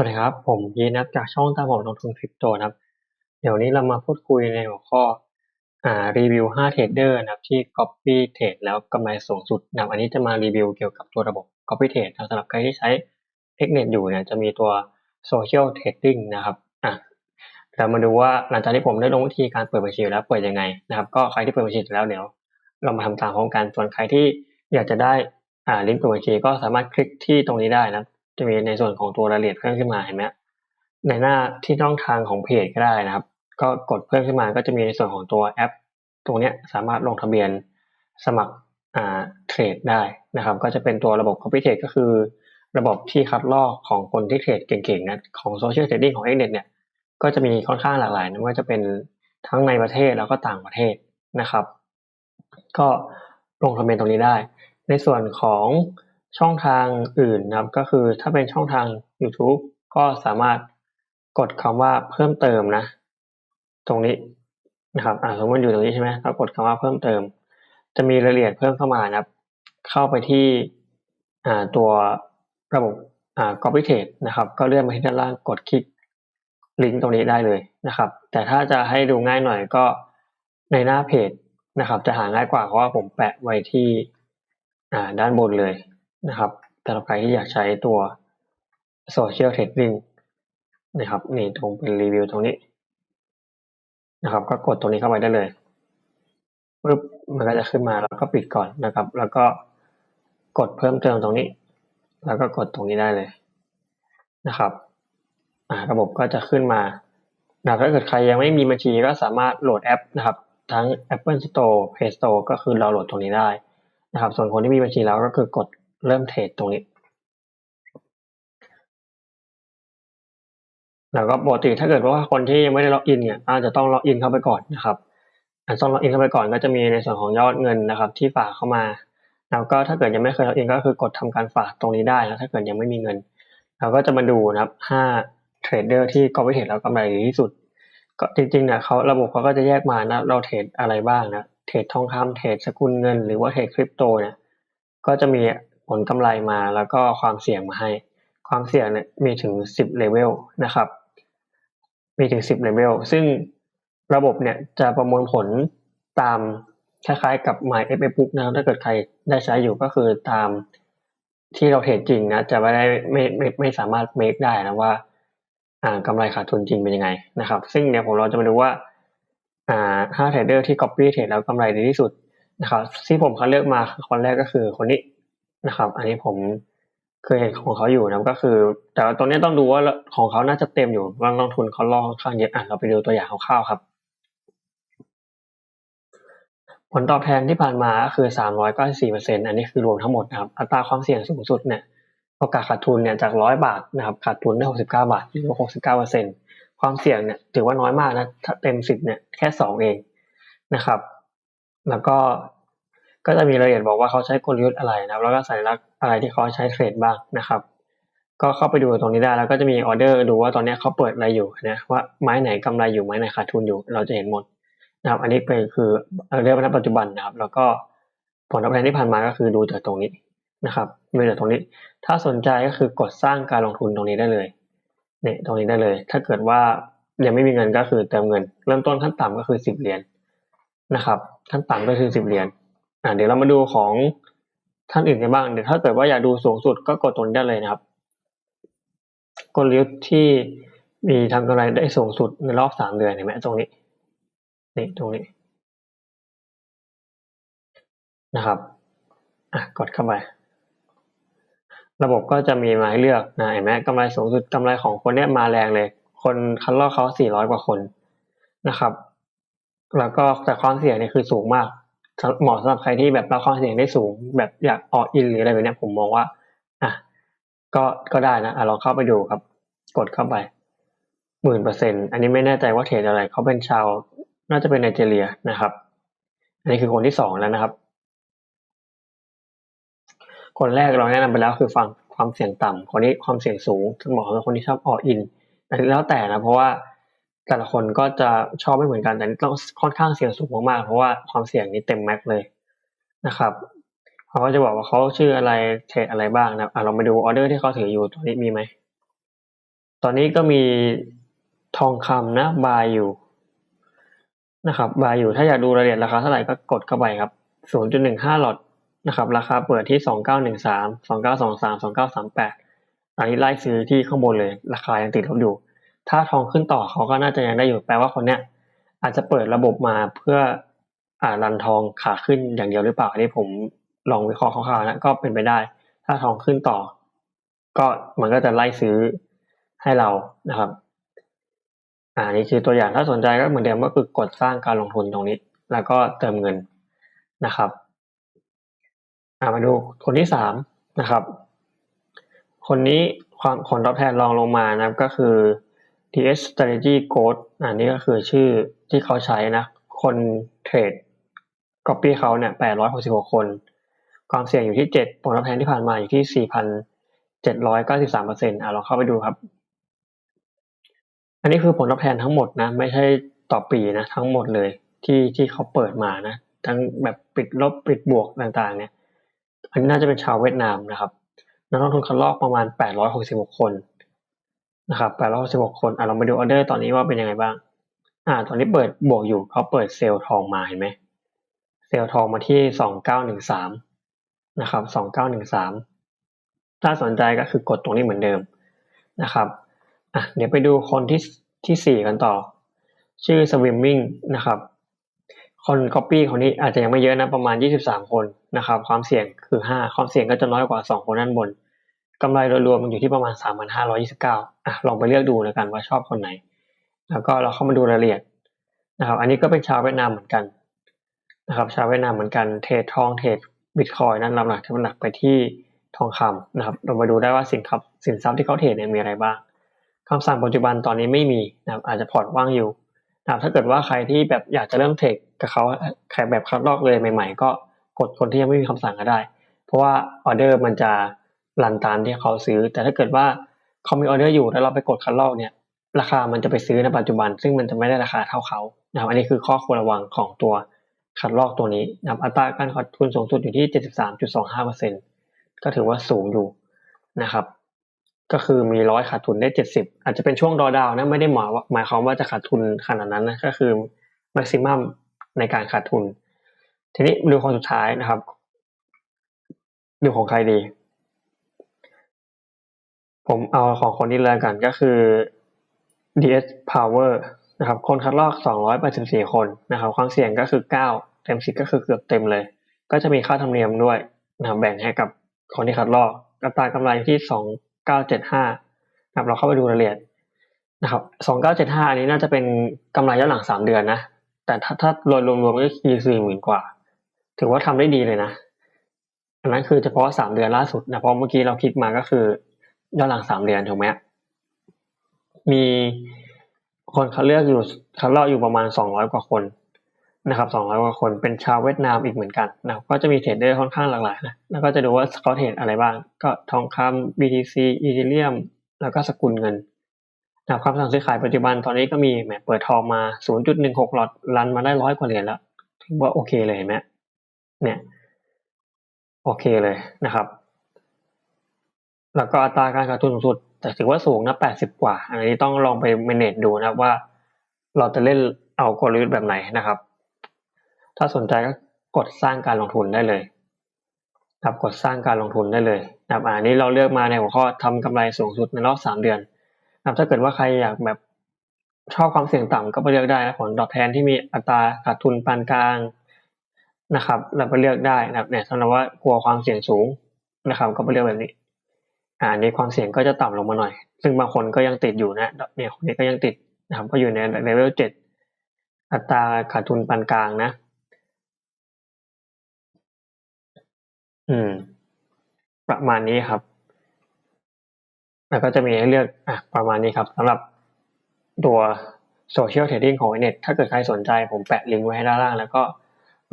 สวัสดีครับ ผมยีนับจากช่องตามผมลงทุนคริปโตนะครับ เดี๋ยวนี้เรามาพูดคุยในหัวข้ออ่ารีวิว5เทรดเดอร์นะครับที่ copy trade แล้วกำไรสูงสุดนะครับอันนี้จะมารีวิวเกี่ยวกับตัวระบบ copy trade นะสำหรับใครที่ใช้ Xnet อยู่เนี่ยจะมีตัว social trading นะครับอะเรามาดูว่าหลังจากที่ผมได้ลงวิธีการเปิดบัญชีแล้วเปิดยังไงนะครับ ก็ใครที่เปิดบัญชีแล้วเดี๋ยวเรามาทำตามพร้อมกันส่วนใครที่อยากจะได้อ่าลิงก์เปิดบัญชีก็สามารถคลิกที่ตรงนี้ได้นะ จะมีในส่วนของตัวรายละเอียดเพิ่มขึ้นมาเห็นไหมในหน้าที่ช่องทางของเพจก็ได้นะครับ ก็กดเพิ่มขึ้นมาก็จะมีในส่วนของตัวแอป ตรงนี้สามารถลงทะเบียนสมัครเทรดได้นะครับ ก็จะเป็นตัวระบบ Copy Trade ก็คือ ระบบที่คัดลอกของคนที่เทรดเก่งๆนะของ Social Trading ของ Xnet เนี่ยก็จะมีค่อนข้างหลากหลายไม่ว่าจะเป็นทั้งในประเทศแล้วก็ต่างประเทศนะครับ ก็ลงทะเบียนตรงนี้ได้ ในส่วนของ ช่องทางอื่นนะครับ ก็คือถ้าเป็นช่องทาง YouTube ก็สามารถกดคำว่าเพิ่มเติมนะ ตรงนี้นะครับอ่าสมมติอยู่ตรงนี้ใช่ไหมเรากดคำว่าเพิ่มเติม จะมีรายละเอียดเพิ่มเข้ามานะครับ เข้าไปที่อ่าตัวระบบอ่า copy trade นะครับ ก็เลื่อนมาที่ด้านล่างกดคลิกลิงก์ตรงนี้ได้เลยนะครับ แต่ถ้าจะให้ดูง่ายหน่อยก็ในหน้าเพจนะครับ จะหาง่ายกว่าเพราะว่าผมแปะไว้ที่อ่าด้านบนเลย นะครับสำหรับใครที่อยากใช้ตัว social trading นะครับนี่ตรงเป็นรีวิวตรงนี้นะครับ ก็กดตรงนี้เข้าไปได้เลยปุ๊บมันก็จะขึ้นมาแล้วก็ปิดก่อนนะครับ แล้วก็กดเพิ่มเติมตรงนี้ แล้วก็กดตรงนี้ได้เลยนะครับอ่าระบบก็จะขึ้นมานะถ้าเกิดใครยังไม่มีบัญชีก็สามารถโหลดแอปนะครับ ทั้ง Apple Store Play Store ก็คือเราโหลดตรงนี้ได้นะครับ ส่วนคนที่มีบัญชีแล้วก็คือกด เริ่มเทรดตรงนี้ แล้วก็ปกติถ้าเกิดว่าคนที่ยังไม่ได้ล็อกอินเนี่ยอาจจะต้องล็อกอินเข้าไปก่อนนะครับอาจจะต้องล็อกอินเข้าไปก่อนก็จะมีในส่วนของยอดเงินนะครับ ที่ฝากเข้ามา แล้วก็ถ้าเกิดยังไม่เคยล็อกอินก็คือกดทำการฝากตรงนี้ได้นะถ้าเกิดยังไม่มีเงินเราก็จะมาดูนะครับห้าเทรดเดอร์ที่กอบไปเทรดแล้วกำไรดีที่สุด ก็จริงๆเนี่ยเขาระบบเขาก็จะแยกมานะเราเทรดอะไรบ้างนะเทรดทองคำเทรดสกุลเงิน หรือว่าเทรดคริปโตเนี่ยก็จะมี ผลกำไรมาแล้วก็ความเสี่ยงมาให้ ความเสี่ยงเนี่ยมีถึงสิบเลเวลนะครับ มีถึงสิบเลเวลซึ่งระบบเนี่ยจะประมวลผลตามคล้ายๆกับ My FA Book นะครับถ้าเกิดใครได้ใช้อยู่ก็คือตามที่เราเทรดจริงนะจะไม่ได้ไม่ไม่ไม่สามารถเมคได้นะว่า อ่ากำไรขาดทุนจริงเป็นยังไงนะครับ ซึ่งเดี๋ยวผมเราจะมาดูว่า อ่าห้าเทรดเดอร์ที่ copy เทรดแล้วกำไรดีที่สุดนะครับที่ผมคัดเลือกมาคนแรกก็คือคนนี้ นะครับ อันนี้ผมเคยเห็นของเขาอยู่นะก็คือ แต่ตอนนี้ต้องดูว่าของเขาน่าจะเต็มอยู่บางลงทุนเขาล่อค่อนข้างเยอะอะเราไปดูตัวอย่างคร่าวๆครับ ผลตอบแทนที่ผ่านมาคือสามร้อยเก้าสี่เปอร์เซ็นอันนี้คือรวมทั้งหมดนะครับ อัตราความเสี่ยงสูงสุดเนี่ยโอกาสขาดทุนเนี่ยจากร้อยบาทนะครับขาดทุนได้หกสิบเก้าบาทหรือหกสิบเก้าเปอร์เซ็นความเสี่ยงเนี่ยถือว่าน้อยมากนะเต็มสิบเนี่ยแค่สองเองนะครับ แล้วก็ ก็จะมีรายละเอียดบอกว่าเขาใช้กลยุทธ์อะไรนะครับ แล้วก็สัญลักษณ์อะไรที่เขาใช้เทรดบ้างนะครับ ก็เข้าไปดูตรงนี้ได้แล้วก็จะมีออเดอร์ดูว่าตอนนี้เขาเปิดอะไรอยู่นะว่าไม้ไหนกำไรอยู่ไม้ไหนขาดทุนอยู่ เราจะเห็นหมดนะครับ อันนี้เป็นคือเรื่องณปัจจุบันนะครับ แล้วก็ผลตอบแทนที่ผ่านมาก็คือดูจากตรงนี้นะครับดูจากตรงนี้ ถ้าสนใจก็คือกดสร้างการลงทุนตรงนี้ได้เลยเนี่ยตรงนี้ได้เลย ถ้าเกิดว่ายังไม่มีเงินก็คือเติมเงิน เริ่มต้นขั้นต่ำก็คือสิบเหรียญนะครับขั้นต่ำก็คือสิบเหรียญ อ่าเดี๋ยวเรามาดูของท่านอื่นกันบ้าง เดี๋ยวถ้าเกิดว่าอยากดูสูงสุดก็กดตรงนี้ได้เลยนะครับ กลยุทธ์ที่มีทำกำไรได้สูงสุดในรอบสามเดือนเห็นไหมตรงนี้ นี่ตรงนี้นะครับอะกดเข้าไประบบก็จะมีมาให้เลือกนะเห็นไหมกำไรสูงสุดกำไรของคนเนี้ยมาแรงเลย คนคันลอกเขาสี่ร้อยกว่าคนนะครับ แล้วก็แต่ความเสี่ยงเนี่ยคือสูงมาก เหมาะสำหรับใครที่แบบรับความเสี่ยงได้สูง แบบอยากออกอินหรืออะไรแบบนี้ผมมองว่า อะก็ก็ได้นะอะลองเข้าไปดูครับ กดเข้าไปหมื่นเปอร์เซ็นอันนี้ไม่แน่ใจว่าเทรดอะไรเขาเป็นชาว น่าจะเป็นไนจีเรียนะครับ อันนี้คือคนที่สองแล้วนะครับ คนแรกเราแนะนำไปแล้วคือฟังความเสี่ยงต่ำคนนี้ความเสี่ยงสูงเหมาะกับคนที่ชอบออกอินแล้วแต่นะเพราะว่า แต่ละคนก็จะชอบไม่เหมือนกันแต่ต้องค่อนข้างเสี่ยงสูงมากๆเพราะว่าความเสี่ยงนี้เต็มแม็กเลยนะครับเขาก็จะบอกว่าเขาชื่ออะไรเทรดอะไรบ้างนะอะเรามาดูออเดอร์ที่เขาถืออยู่ตรงนี้มีไหมตอนนี้ก็มีทองคำนะบายอยู่นะครับบายอยู่ถ้าอยากดูรายละเอียดราคาเท่าไหร่ก็กดเข้าไปครับ 0.15 หลอดนะครับราคาเปิดที่ 2913 2923 2938 อันนี้ไล่ซื้อที่ข้างบนเลย ราคายังติดลบอยู่ ถ้าทองขึ้นต่อเขาก็น่าจะยังได้อยู่แปลว่าคนเนี้ยอาจจะเปิดระบบมาเพื่ออ่ารันทองขาขึ้นอย่างเดียวหรือเปล่าอันนี้ผมลองวิเคราะห์คร่าวๆนะก็เป็นไปได้ ถ้าทองขึ้นต่อ ก็มันก็จะไล่ซื้อให้เรานะครับอ่านี่คือตัวอย่างถ้าสนใจก็เหมือนเดิมก็คือกดสร้างการลงทุนตรงนี้ แล้วก็เติมเงินนะครับามาดูคนที่สามนะครับ คนนี้ความผลตอบแทนรองลงมานะครับก็คือ TS Strategy Code อันนี้ก็คือชื่อที่เขาใช้นะ คนเทรด Copy เขาเนี่ย866 คน ความเสี่ยงอยู่ที่ 7 ผลตอบแทนที่ผ่านมาอยู่ที่ 4,793เปอร์เซ็นต์อะลองเข้าไปดูครับ อันนี้คือผลตอบแทนทั้งหมดนะ ไม่ใช่ต่อปีนะ ทั้งหมดเลยที่ที่เขาเปิดมานะ ทั้งแบบปิดลบปิดบวกต่างๆ เนี่ย อันนี้น่าจะเป็นชาวเวียดนามนะครับนักลงทุนคัดลอกประมาณ 866 คน นะครับ866คนอะเรามาดูออเดอร์ตอนนี้ว่าเป็นยังไงบ้าง อ่า ตอนนี้เปิดบวกอยู่เขาเปิดเซลล์ทองมาเห็นไหมเซลล์ทองมาที่2913นะครับ2913ถ้าสนใจก็คือกดตรงนี้เหมือนเดิมนะครับอะเดี๋ยวไปดูคนที่ที่สี่กันต่อ ชื่อ Swimming นะครับ คน Copy คนนี้อาจจะยังไม่เยอะนะประมาณ 23 คนนะครับ ความเสี่ยงคือ 5 ความเสี่ยงก็จะน้อยกว่า 2 คนด้านบน กำไรรวมมันอยู่ที่ประมาณ 3,529อะลองไปเลือกดูแล้วกันว่าชอบคนไหน แล้วก็เราเข้ามาดูรายละเอียดนะครับ อันนี้ก็เป็นชาวเวียดนามเหมือนกันนะครับ ชาวเวียดนามเหมือนกันเทรดทองเทรดบิตคอยนั้นลำหลักจะเป็นหลักไปที่ทองคำนะครับ เรามาดูได้ว่าสินทรัพย์สินทรัพย์ที่เขาเทรดเนี่ยมีอะไรบ้างคำสั่งปัจจุบันตอนนี้ไม่มีนะครับ อาจจะพอร์ตว่างอยู่นะครับถ้าเกิดว่าใครที่แบบอยากจะเริ่มเทรดกับเขาแค่แบบคัดลอกเลยใหม่ ๆ ก็กดคนที่ยังไม่มีคำสั่งก็ได้ เพราะว่าออเดอร์มันจะ รันตามที่เขาซื้อ แต่ถ้าเกิดว่าเขามีออเดอร์อยู่แล้วเราไปกดคัดลอกเนี่ย ราคามันจะไปซื้อในปัจจุบัน ซึ่งมันจะไม่ได้ราคาเท่าเขานะครับอันนี้คือข้อควรระวังของตัวคัดลอกตัวนี้นะครับอัตราการขาดทุนสูงสุดอยู่ที่ 73.25%ก็ถือว่าสูงอยู่นะครับ ก็คือมีร้อยขาดทุนได้ 70 อาจจะเป็นช่วงดอดาวนะไม่ได้หมายหมายความว่าจะขาดทุนขนาดนั้นนะก็คือแม็กซิมัมในการขาดทุน ทีนี้ดูคนสุดท้ายนะครับ ดูของใครดี ผมเอาของคนนี้เลยกันก็คือ DS Power นะครับคนคัดลอก 284 คนนะครับความเสี่ยงก็คือ 9 เต็ม 10 ก็คือเกือบเต็มเลย ก็จะมีค่าธรรมเนียมด้วยนะครับแบ่งให้กับคนที่คัดลอกอัตรากำไรที่ 2975นะครับเราเข้าไปดูรายละเอียดนะครับ 2975 อันนี้น่าจะเป็นกำไรย้อนหลัง 3 เดือนนะ แต่ถ้าถ้ารวมรวมก็คือ40,000กว่า ถือว่าทำได้ดีเลยนะ อันนั้นคือเฉพาะ 3 เดือนล่าสุดนะ เพราะเมื่อกี้เราคลิกมาก็คือ ย้อนหลัง3เดือนถูกไหมมีคนเขาเลือกอยู่เขาเล่าอยู่ประมาณสองร้อยกว่าคนนะครับสองร้อยกว่าคนเป็นชาวเวียดนามอีกเหมือนกันนะก็จะมีเทรดเดอร์ค่อนข้างหลากหลายนะแล้วก็จะดูว่าเขาเทรดอะไรบ้าง ก็ทองคำ BTC อีเทเรียม แล้วก็สกุลเงินนะความสั่งซื้อขายปัจจุบันตอนนี้ก็มีแหมเปิดทองมา 0.16หลอดรันมาได้ร้อยกว่าเหรียญแล้วถือว่าโอเคเลยเห็นไหมเนี่ยโอเคเลยนะครับ แล้วก็อัตราการขาดทุนสูงสุด แต่ถือว่าสูงนะแปดสิบกว่า อันนี้ต้องลองไป manage ดูนะครับว่า เราจะเล่นเอากลยุทธ์แบบไหนนะครับ ถ้าสนใจก็กดสร้างการลงทุนได้เลยครับกดสร้างการลงทุนได้เลยนะครับอันนี้เราเลือกมาในหัวข้อทำกำไรสูงสุดในรอบสามเดือนนะถ้าเกิดว่าใครอยากแบบชอบความเสี่ยงต่ำก็ไปเลือกได้นะผลตอบแทนที่มีอัตราขาดทุนปานกลางนะครับเราไปเลือกได้นะครับเนี่ยสำหรับว่ากลัวความเสี่ยงสูงนะครับ ก็ไปเลือกแบบนี้ อ่านี้ความเสี่ยงก็จะต่ำลงมาหน่อย ซึ่งบางคนก็ยังติดอยู่นะเนี่ยคนนี้ก็ยังติดนะครับก็อยู่ในเลเวลเจ็ดอัตราขาดทุนปานกลางนะ อืม ประมาณนี้ครับ แล้วก็จะมีให้เลือกอะประมาณนี้ครับสำหรับตัวโซเชียลเทรดดิ้งของเน็ตถ้าเกิดใครสนใจผมแปะลิงก์ไว้ให้ด้านล่าง แล้วก็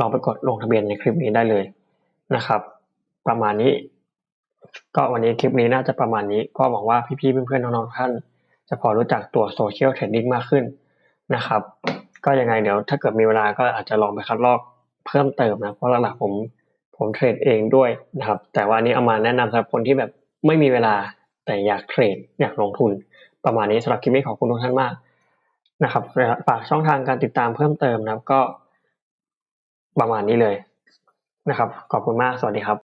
ลองไปกดลงทะเบียนในคลิปนี้ได้เลยนะครับ ประมาณนี้ ก็วันนี้คลิปนี้น่าจะประมาณนี้ ก็หวังว่าพี่ๆเพื่อนๆน้องๆท่าน จะพอรู้จักตัวโซเชียลเทรดดิ้งมากขึ้นนะครับ ก็ยังไงเดี๋ยวถ้าเกิดมีเวลาก็อาจจะลองไปคัดลอกเพิ่มเติมนะ เพราะหลักๆผมผมเทรดเองด้วยนะครับ แต่ว่านี้เอามาแนะนำสำหรับคนที่แบบไม่มีเวลาแต่อยากเทรดอยากลงทุน ประมาณนี้สำหรับคลิปนี้ขอบคุณทุกท่านมากนะครับฝากช่องทางการติดตามเพิ่มเติมนะครับก็ประมาณนี้เลยนะครับ ขอบคุณมาก สวัสดีครับ